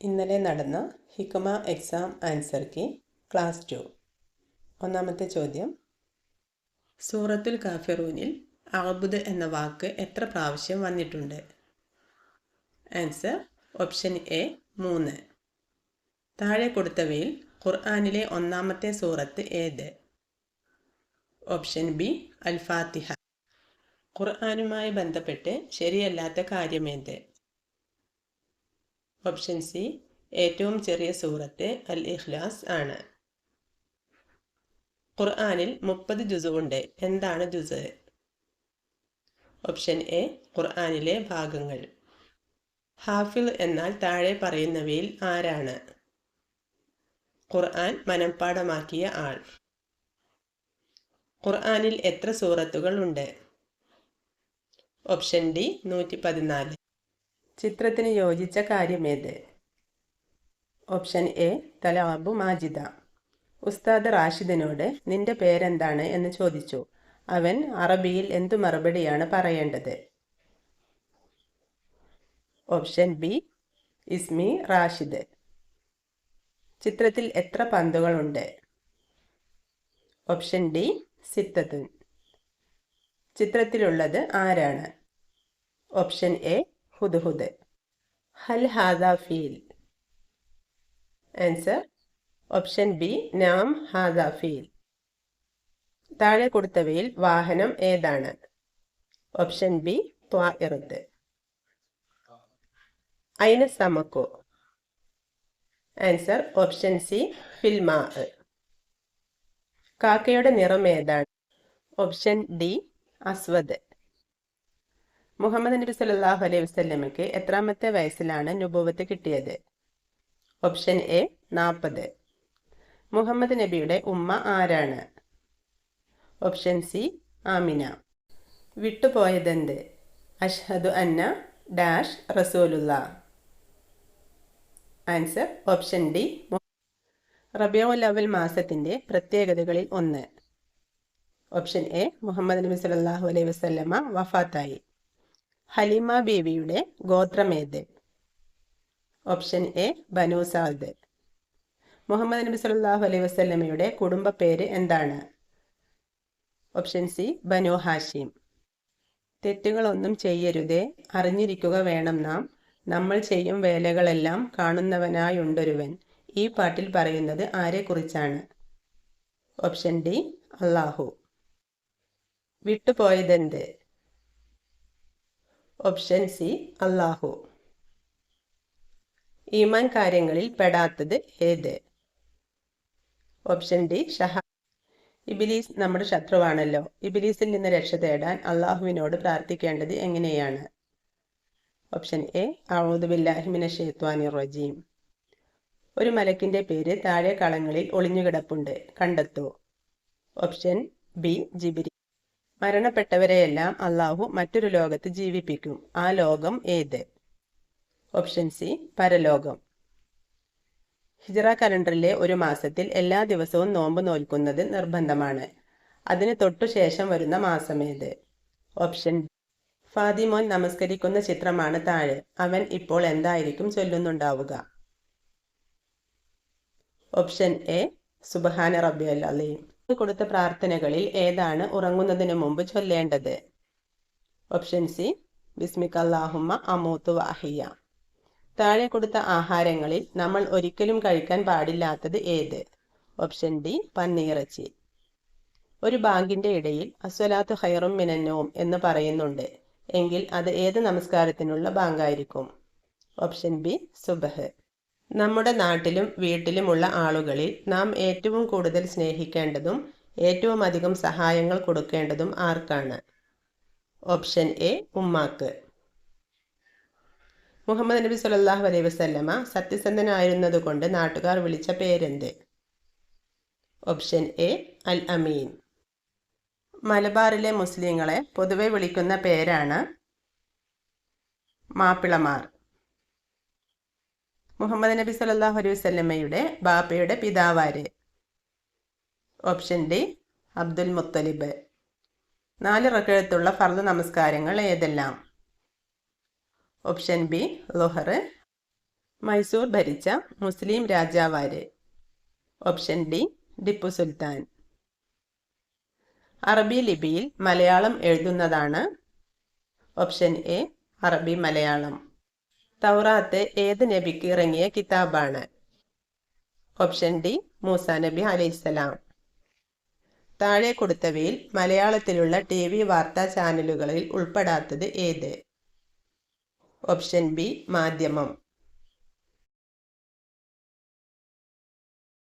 ഇന്നലെ നടന്ന ഹിക്കമ exam answer key class two ഒന്നാമത്തെ ചോദ്യം. സൂറത്തുൽ കാഫിറൂനിൽ അഹബുദ് എന്ന വാക്ക് എത്ര പ്രാവശ്യം വന്നിട്ടുണ്ട്? ആൻസർ ഓപ്ഷൻ എ മൂന്ന്. താഴെ കൊടുത്തവയിൽ ഖുർആാനിലെ ഒന്നാമത്തെ സൂറത്ത് ഏത്? ഓപ്ഷൻ ബി അൽ ഫാത്തിഹ ഖുർആനുമായി ബന്ധപ്പെട്ട് ശരിയല്ലാത്ത കാര്യമേത് ഓപ്ഷൻ സി ഏറ്റവും ചെറിയ സൂറത്ത് അൽ ഇഖ്ലാസ് ആണ്. ഖുർആാനിൽ മുപ്പത് ജുസുണ്ട് എന്താണ് ജുസ് ഓപ്ഷൻ എ ഖുർആാനിലെ ഭാഗങ്ങൾ. ഹാഫിൽ എന്നാൽ താഴെ പറയുന്നവയിൽ ആരാണ്? ഖുർആൻ മനഃപ്പാടമാക്കിയ ആൾ. ഖുർആാനിൽ എത്ര സൂറത്തുകൾ ഉണ്ട്? ഓപ്ഷൻ ഡി നൂറ്റി പതിനാല് ചിത്രത്തിന് യോജിച്ച കാര്യമേത് ഓപ്ഷൻ എ തലാബു മാജിദ. ഉസ്താദ് റാഷിദിനോട് നിന്റെ പേരെന്താണ്? എന്ന് ചോദിച്ചു. അവൻ അറബിയിൽ എന്തു മറുപടിയാണ് പറയേണ്ടത്? ഓപ്ഷൻ ബി ഇസ്മി റാഷിദ്. ചിത്രത്തിൽ എത്ര പന്തുകളുണ്ട്? Option D സിത്തത്തുൻ. ചിത്രത്തിലുള്ളത് ആരാണ്? ഓപ്ഷൻ എ ഹുദ്ഹുദ് ഹൽ ഹാദ ഫീൽ. ആൻസർ ഓപ്ഷൻ ബി നാം ഹാദ ഫീൽ. താഴെ കൊടുത്തവയിൽ വാഹനം ഏതാണ്? ഓപ്ഷൻ ബി ത്വാഇറത്ത് അയിന സമക്കോ? ആൻസർ ഓപ്ഷൻ സി ഫിൽമാ കാക്കയുടെ നിറം ഏതാണ്? ഓപ്ഷൻ ഡി അസ്വദ്. മുഹമ്മദ് നബി സല്ലാഹു അലൈഹി വസ്ലമയ്ക്ക് എത്രാമത്തെ വയസ്സിലാണ് നുബൂവത്ത് കിട്ടിയത്? ഓപ്ഷൻ എ നാൽപ്പത് മുഹമ്മദ് നബിയുടെ ഉമ്മ ആരാണ്? Option C Amina. വിട്ടുപോയതെന്ത്? അഷ്ഹദു അന്ന ഡാഷ് റസൂലുള്ള. Answer option D Rabiul Awwal മാസത്തിന്റെ പ്രത്യേകതകളിൽ ഒന്ന്. ഓപ്ഷൻ എ മുഹമ്മദ് നബി സല്ലാഹു അലൈഹി വസ്ലമ വഫാത്തായി. ഹലിമ ബീവിയുടെ ഗോത്രമേത്. Option A Banu Saad. Muhammad നബി സല്ലാഹു അലൈഹി വസ്ലമയുടെ കുടുംബ പേര് എന്താണ്? Option C Banu Hashim. തെറ്റുകളൊന്നും ചെയ്യരുതേ. അറിഞ്ഞിരിക്കുക വേണം നാം. നമ്മൾ ചെയ്യും വേലകളെല്ലാം കാണുന്നവനായുണ്ടൊരുവൻ. ഈ പാട്ടിൽ പറയുന്നത് ആരെക്കുറിച്ചാണ്? ഓപ്ഷൻ ഡി അള്ളാഹു വിട്ടുപോയതെന്ത്? ഓപ്ഷൻ സി അള്ളാഹു ഈമാൻ കാര്യങ്ങളിൽ പെടാത്തത് ഏത്? ഓപ്ഷൻ ഡി ഷഹ. ഇബിലീസ് നമ്മുടെ ശത്രുവാണല്ലോ. ഇബിലീസിൽ നിന്ന് രക്ഷ തേടാൻ അള്ളാഹുവിനോട് പ്രാർത്ഥിക്കേണ്ടത് എങ്ങനെയാണ്? ഓപ്ഷൻ എ ഔദുബില്ലാഹിമിന റജീം ഒരു മലക്കിന്റെ പേര് താഴെ കളങ്ങളിൽ ഒളിഞ്ഞുകിടപ്പുണ്ട്. കണ്ടെത്തൂ. Option B ജിബിരി. മരണപ്പെട്ടവരെയെല്ലാം അള്ളാഹു മറ്റൊരു ലോകത്ത് ജീവിപ്പിക്കും. ആ ലോകം ഏത്? ഓപ്ഷൻ സി പരലോകം. ഹിജറ കലണ്ടറിലെ ഒരു മാസത്തിൽ എല്ലാ ദിവസവും നോമ്പ് നോൽക്കുന്നത് നിർബന്ധമാണ്. അതിന് തൊട്ടു ശേഷം വരുന്ന മാസമേത് ഓപ്ഷൻ ഫാദിമോൻ നമസ്കരിക്കുന്ന ചിത്രമാണ് താഴെ. അവൻ ഇപ്പോൾ എന്തായിരിക്കും ചൊല്ലുന്നുണ്ടാവുക? ഓപ്ഷൻ എ സുബഹാന റബ്ബി കൊടുത്ത പ്രാർത്ഥനകളിൽ ഏതാണ് ഉറങ്ങുന്നതിന് മുമ്പ് ചൊല്ലേണ്ടത്? ഓപ്ഷൻ സി ബിസ്മിക് അള്ളാഹുമ്മ അമൂത്ത് വാഹിയ താഴെ കൊടുത്ത ആഹാരങ്ങളിൽ നമ്മൾ ഒരിക്കലും കഴിക്കാൻ പാടില്ലാത്തത് ഏത്? ഓപ്ഷൻ ഡി പന്നീറച്ചി. ഒരു ബാങ്കിന്റെ ഇടയിൽ അസ്വലാത്ത് ഹൈറും മിനന്നവും എന്ന് പറയുന്നുണ്ട്. എങ്കിൽ അത് ഏത് നമസ്കാരത്തിനുള്ള ബാങ്കായിരിക്കും? Option B സുബഹ്. നമ്മുടെ നാട്ടിലും വീട്ടിലുമുള്ള ആളുകളിൽ നാം ഏറ്റവും കൂടുതൽ സ്നേഹിക്കേണ്ടതും ഏറ്റവും അധികം സഹായങ്ങൾ കൊടുക്കേണ്ടതും ആർക്കാണ്? ഓപ്ഷൻ എ ഉമ്മാക്ക്. മുഹമ്മദ് നബി സല്ലാഹു അലൈഹി വസ്ല്ലമ സത്യസന്ധനായിരുന്നതുകൊണ്ട് നാട്ടുകാർ വിളിച്ച പേരെന്ത്? Option A Al Ameen. മലബാറിലെ മുസ്ലിങ്ങളെ പൊതുവെ വിളിക്കുന്ന പേരാണ് മാപ്പിളമാർ. മുഹമ്മദ് നബി സല്ലാഹു അലൈഹി വല്ലമയുടെ ബാപ്പയുടെ പിതാവാര്. Option D Abdul Muttalib. നാല് റക്കഴത്തുള്ള ഫർദ് നമസ്കാരങ്ങൾ ഏതെല്ലാം? ഓപ്ഷൻ ബി ലൊഹർ മൈസൂർ ഭരിച്ച മുസ്ലിം രാജാവാര്. Option D Tipu Sultan. അറബി ലിപിയിൽ മലയാളം എഴുതുന്നതാണ്. ഓപ്ഷൻ എ അറബി മലയാളം. തൗറാത്ത് ഏത് നബിക്ക് ഇറങ്ങിയ കിതാബാണ്? ഓപ്ഷൻ ഡി മൂസ നബി അലൈഹിസ്സലാം താഴെ കൊടുത്തവയിൽ മലയാളത്തിലുള്ള ടി വി വാർത്താ ചാനലുകളിൽ ഉൾപ്പെടാത്തത് ഏത്? ഓപ്ഷൻ ബി മാധ്യമം.